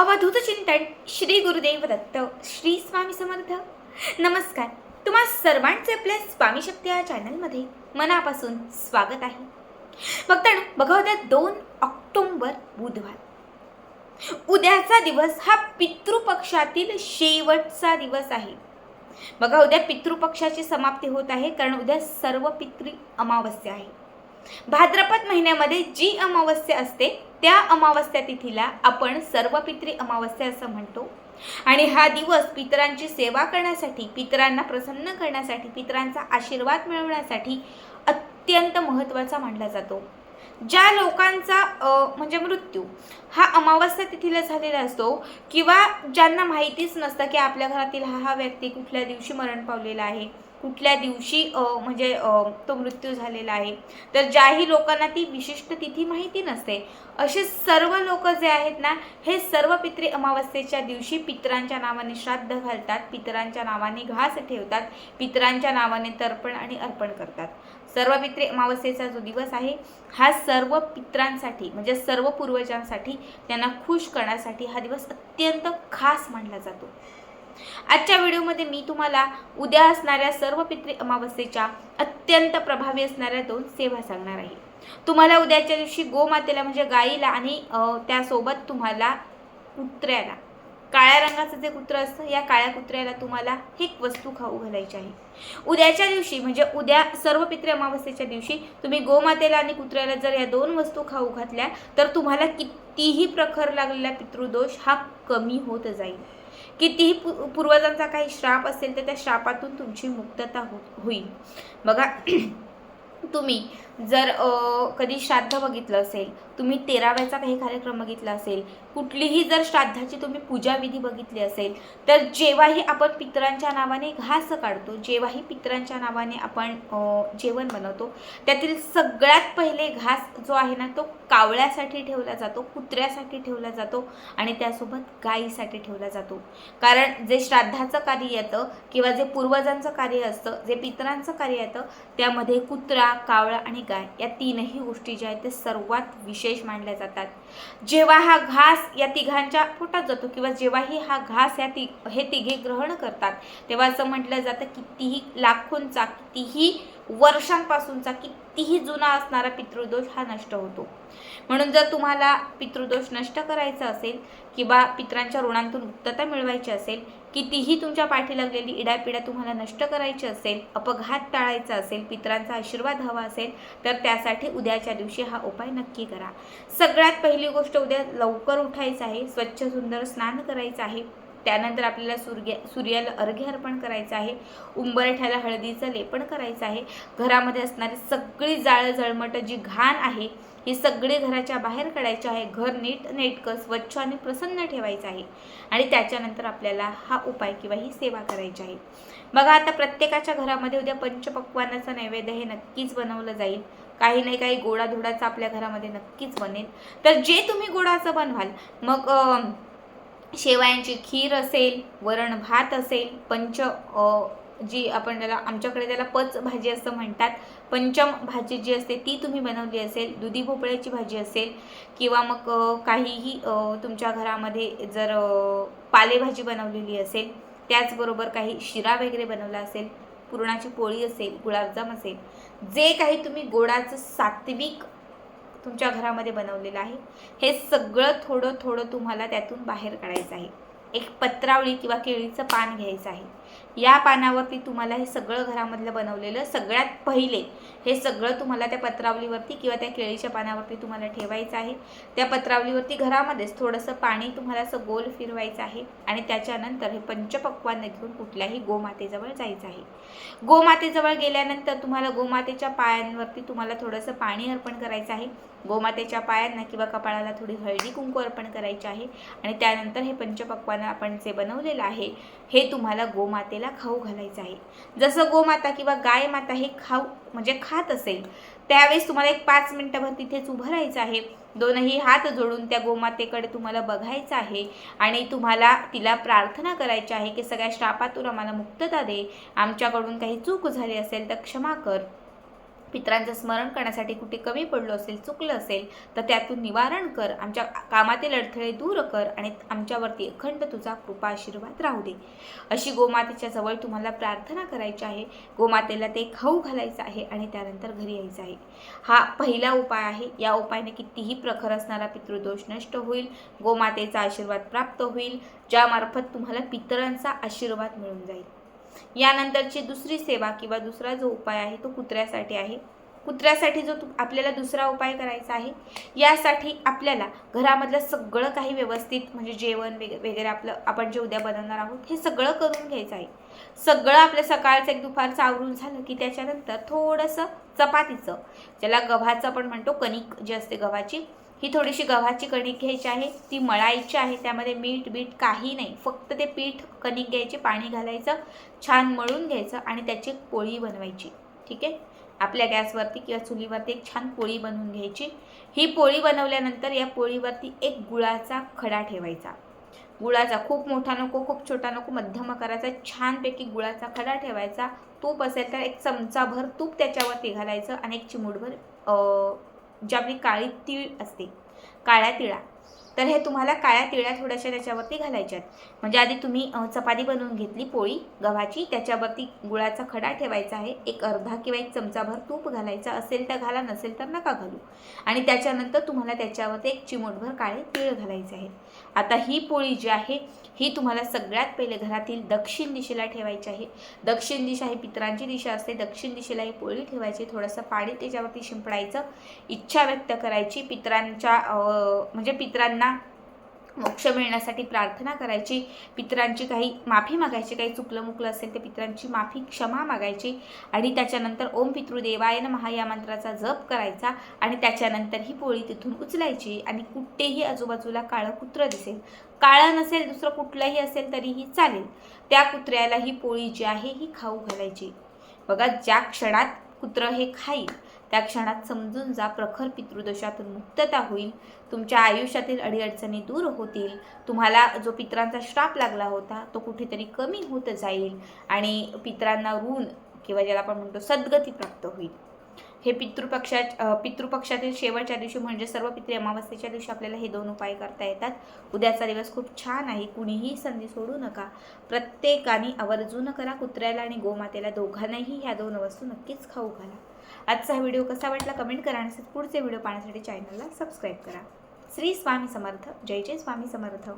अवधूत चिंतन श्री गुरुदेव दत्त श्री स्वामी समर्थ. नमस्कार. तुम्हा सर्वांचे आपल्या स्वामी शक्ती या चॅनलमध्ये मनापासून स्वागत आहे. बघताना बघा उद्या दोन ऑक्टोंबर बुधवार. उद्याचा दिवस हा पितृपक्षातील शेवटचा दिवस आहे. बघा उद्या पितृपक्षाची समाप्ती होत आहे कारण उद्या सर्व पितृ अमावस्या आहे. भाद्रपद महिन्यामध्ये जी अमावस्या असते त्या अमावस्या तिथीला आपण सर्व पित्री अमावस्या असं म्हणतो. आणि हा दिवस पितरांची सेवा करण्यासाठी पितरांना प्रसन्न करण्यासाठी पितरांचा आशीर्वाद मिळवण्यासाठी अत्यंत महत्त्वाचा मानला जातो. ज्या लोकांचा म्हणजे मृत्यू हा अमावस्या तिथीला झालेला असतो किंवा ज्यांना माहितीच नसतं की आपल्या घरातील हा हा व्यक्ती कुठल्या दिवशी मरण पावलेला आहे कुठल्या दिवशी म्हणजे तो मृत्यू झालेला आहे. तर ज्याही लोकांना ती विशिष्ट तिथी माहिती नसते असे सर्व लोक जे आहेत ना हे सर्व पितृ अमावस्येच्या दिवशी पितरांच्या नावाने श्राद्ध घालतात पितरांच्या नावाने घास ठेवतात पितरांच्या नावाने तर्पण आणि अर्पण करतात. सर्व पितृ अमावस्येचा जो दिवस आहे हा सर्व पित्रांसाठी म्हणजे सर्व पूर्वजांसाठी त्यांना खुश करण्यासाठी हा दिवस अत्यंत खास मानला जातो. आजच्या व्हिडिओमध्ये मी तुम्हाला उद्या असणाऱ्या सर्व पितृ अमावस्येच्या अत्यंत प्रभावी असणाऱ्या दोन सेवा सांगणार आहे. तुम्हाला उद्याच्या दिवशी गोमातेला म्हणजे गाईला आणि त्यासोबत तुम्हाला कुत्र्याला काळ्या रंगाचं जे कुत्र असतं या काळ्या कुत्र्याला तुम्हाला एक वस्तू खाऊ घालायची आहे. उद्याच्या दिवशी म्हणजे उद्या सर्व पितृ अमावस्येच्या दिवशी तुम्ही गोमातेला आणि कुत्र्याला जर या दोन वस्तू खाऊ घातल्या तर तुम्हाला कितीही प्रखर लागलेला पितृदोष हा कमी होत जाईल. कितीही पू पूर्वजांचा काही श्राप असेल तर त्या श्रापातून तुमची मुक्तता हो होईल. बघा तुम्ही जर कधी श्राद्ध बघितलं असेल तुम्ही तेराव्याचा काही कार्यक्रम बघितला असेल कुठलीही जर श्राद्धाची तुम्ही पूजाविधी बघितली असेल तर जेव्हाही आपण पितरांच्या नावाने घास काढतो जेव्हाही पितरांच्या नावाने आपण जेवण बनवतो त्यातील सगळ्यात पहिले घास जो आहे ना तो कावळ्यासाठी ठेवला जातो कुत्र्यासाठी ठेवला जातो आणि त्यासोबत गायीसाठी ठेवला जातो. कारण जे श्राद्धाचं कार्य येतं किंवा जे पूर्वजांचं कार्य असतं जे पितरांचं कार्य येतं त्यामध्ये कुत्रा कावळा आणि गाय या तीनही गोष्टी ज्या आहेत ते सर्वात विशेष मानल्या जातात. जेव्हा हा घास या तिघांच्या पोटात जातो किंवा जेव्हाही हा घास या ति हे तिघे ग्रहण करतात तेव्हा असं म्हटलं जातं कितीही लाखोंचा कितीही वर्षांपासूनचा कितीही जुना असणारा पितृदोष हा नष्ट होतो. म्हणून जर तुम्हाला पितृदोष नष्ट करायचा असेल किंवा पितरांच्या ऋणांतून मुक्तता मिळवायची असेल कितीही तुमच्या पाठी लागलेली इडापिडा तुम्हाला नष्ट करायची असेल अपघात टाळायचा असेल पितरांचा आशीर्वाद हवा असेल तर त्यासाठी उद्याच्या दिवशी हा उपाय नक्की करा. सगळ्यात पहिली गोष्ट उद्या लवकर उठायचं आहे स्वच्छ सुंदर स्नान करायचं आहे. त्यानंतर आपल्याला सूर्य सूर्याला अर्घ्य अर्पण करायचं आहे. उंबरठ्याला हळदीचं लेपन करायचं आहे. घरामध्ये असणारी सगळी जाळं जळमट जी घाण आहे ही सगळी घराच्या बाहेर काढायची आहे. घर नीट नेटकं स्वच्छ आणि प्रसन्न ठेवायचं आहे. आणि त्याच्यानंतर आपल्याला हा उपाय किंवा ही सेवा करायची आहे. बघा आता प्रत्येकाच्या घरामध्ये उद्या पंचपक्वानाचं नैवेद्य हे नक्कीच बनवलं जाईल. काही नाही काही गोडाधोडाचं आपल्या घरामध्ये नक्कीच बनेल. तर जे तुम्ही गोडाचं बनवाल मग शेवयांची खीर असेल वरण भात असेल पंच जी आपण त्याला आमच्याकडे त्याला पच भाजी असं म्हणतात. पंचम भाजी जी असते ती तुम्ही बनवली असेल दुधी भोपळ्याची भाजी असेल किंवा मग काहीही तुमच्या घरामध्ये जर पालेभाजी बनवलेली असेल त्याचबरोबर काही शिरा वगैरे बनवला असेल पुरणाची पोळी असेल गुलाबजाम असेल जे काही तुम्ही गोडाचं सात्विक तुमच्या घरामध्ये बनवलेलं आहे. हे सगळं थोडं थोडं तुम्हाला त्यातून बाहेर काढायचं आहे. एक पत्रावळी किंवा केळीचं पान घ्यायचं आहे. या पानावरती तुम्हाला हे सगळं घरामधलं बनवलेलं सगळ्यात पहिले हे सगळं तुम्हाला त्या पत्रावलीवरती किंवा त्या केळीच्या पानावरती तुम्हाला ठेवायचं आहे. त्या पत्रावलीवरती घरामध्येच थोडंसं पाणी तुम्हाला असं गोल फिरवायचं आहे आणि त्याच्यानंतर हे पंचपक्वान घेऊन कुठल्याही गोमातेजवळ जायचं आहे. गोमातेजवळ गेल्यानंतर तुम्हाला गोमातेच्या पायांवरती तुम्हाला थोडंसं पाणी अर्पण करायचं आहे. गोमातेच्या पायांना किंवा कपाळाला थोडी हळदी कुंकू अर्पण करायची आहे आणि त्यानंतर हे पंचपक्वान आपण जे बनवलेलं आहे हे तुम्हाला गोमातेला खाऊ घालायचं आहे. जसं गोमाता किंवा गाय माता हे खाऊ म्हणजे खात असेल त्यावेळेस तुम्हाला एक पाच मिनटंभर तिथेच उभं राहायचं आहे. दोनही हात जोडून त्या गोमातेकडे तुम्हाला बघायचं आहे आणि तुम्हाला तिला प्रार्थना करायची आहे की सगळ्या श्रापातून आम्हाला मुक्तता दे. आमच्याकडून काही चूक झाली असेल तर क्षमा कर. पित्रांचं स्मरण करण्यासाठी कुठे कमी पडलो असेल चुकलं असेल तर त्यातून निवारण कर आमच्या कामातील अडथळे दूर कर आणि आमच्यावरती अखंड तुझा कृपा आशीर्वाद राहू दे. अशी गोमातेच्या जवळ तुम्हाला प्रार्थना करायची आहे. गोमातेला ते खाऊ घालायचं आहे आणि त्यानंतर घरी यायचं आहे. हा पहिला उपाय आहे. या उपायाने कितीही प्रखर असणारा पितृदोष नष्ट होईल गोमातेचा आशीर्वाद प्राप्त होईल ज्यामार्फत तुम्हाला पितरांचा आशीर्वाद मिळून जाईल. यानंतरची दुसरी सेवा किंवा दुसरा जो उपाय आहे तो कुत्र्यासाठी आहे. कुत्र्यासाठी जो आपल्याला दुसरा उपाय करायचा आहे यासाठी आपल्याला घरामधलं सगळं काही व्यवस्थित म्हणजे जेवण वगैरे आपलं आपण जे उद्या बनवणार आहोत हे सगळं करून घ्यायचं आहे. सगळं आपलं सकाळचं एक दुपारचं आवरून झालं की त्याच्यानंतर थोडंसं चपातीचं ज्याला गव्हाचं आपण म्हणतो कणिक जी असते गव्हाची ही थोडीशी गव्हाची कणिक घ्यायची आहे. ती मळायची आहे. त्यामध्ये मीठ बीठ काही नाही. फक्त ते पीठ कणिक घ्यायचे पाणी घालायचं छान मळून घ्यायचं आणि त्याची पोळी बनवायची. ठीक आहे? आपल्या गॅसवरती किंवा चुलीवरती एक छान पोळी बनवून घ्यायची. ही पोळी बनवल्यानंतर या पोळीवरती एक गुळाचा खडा ठेवायचा. गुळाचा खूप मोठा नको खूप छोटा नको मध्यम आकाराचा छानपैकी गुळाचा खडा ठेवायचा. तूप असेल तर एक चमचाभर तूप त्याच्यावरती घालायचं आणि एक चिमूटभर अं, जी आपली काळी तीळ असते काळ्या तिळा तर हे तुम्हाला काळ्या तिळ्या थोड्याशा त्याच्यावरती घालायच्यात म्हणजे आधी तुम्ही चपाती बनवून घेतली पोळी गव्हाची त्याच्यावरती गुळाचा खडा ठेवायचा आहे एक अर्धा किंवा एक चमचाभर तूप घालायचा असेल तर घाला नसेल तर नका घालू. आणि त्याच्यानंतर तुम्हाला त्याच्यावरती एक चिमूटभर काळे तीळ घालायचे आहेत. आता ही पोळी जी आहे ही तुम्हाला सगळ्यात पहिले घरातील दक्षिण दिशेला ठेवायची आहे. दक्षिण दिशा ही पितरांची दिशा असते. दक्षिण दिशेला ही पोळी ठेवायची थोडंसं पाणी त्याच्यावरती शिंपडायचं. इच्छा व्यक्त करायची पितरांच्या म्हणजे पितरांना मोक्ष मिळण्यासाठी प्रार्थना करायची. पितरांची काही माफी मागायची काही चुकलं मुकलं असेल तर पितरांची माफी क्षमा मागायची. आणि त्याच्यानंतर ओम पितृदेवायन महा या मंत्राचा जप करायचा आणि त्याच्यानंतर ही पोळी तिथून उचलायची. आणि कुठेही आजूबाजूला काळं कुत्रं दिसेल. काळं नसेल दुसरं कुठलंही असेल तरीही चालेल. त्या कुत्र्याला ही पोळी जी आहे ही खाऊ घालायची. बघा ज्या क्षणात कुत्रं हे खाईल त्या क्षणात समजून जा प्रखर पितृदोषातून मुक्तता होईल. तुमच्या आयुष्यातील अडीअडचणी दूर होतील. तुम्हाला जो पितरांचा श्राप लागला होता तो कुठेतरी कमी होत जाईल आणि पितरांना ऋण किंवा ज्याला आपण म्हणतो सद्गती प्राप्त होईल. हे पितृपक्षा पितृपक्षातील शेवटच्या दिवशी म्हणजे सर्व पितृ अमावस्येच्या दिवशी आपल्याला हे दोन उपाय करता येतात. उद्याचा दिवस खूप छान आहे. कुणीही संधी सोडू नका. प्रत्येकाने आवर्जून करा कुत्र्याला आणि गोमातेला. दोघांनाही ह्या दोन वस्तू नक्कीच खाऊ घाला. आजचा हा व्हिडिओ कसा वाटला कमेंट करा आणि पुढचे व्हिडिओ पाहण्यासाठी चॅनलला सबस्क्राईब करा. श्री स्वामी समर्थ. जय जय स्वामी समर्थ.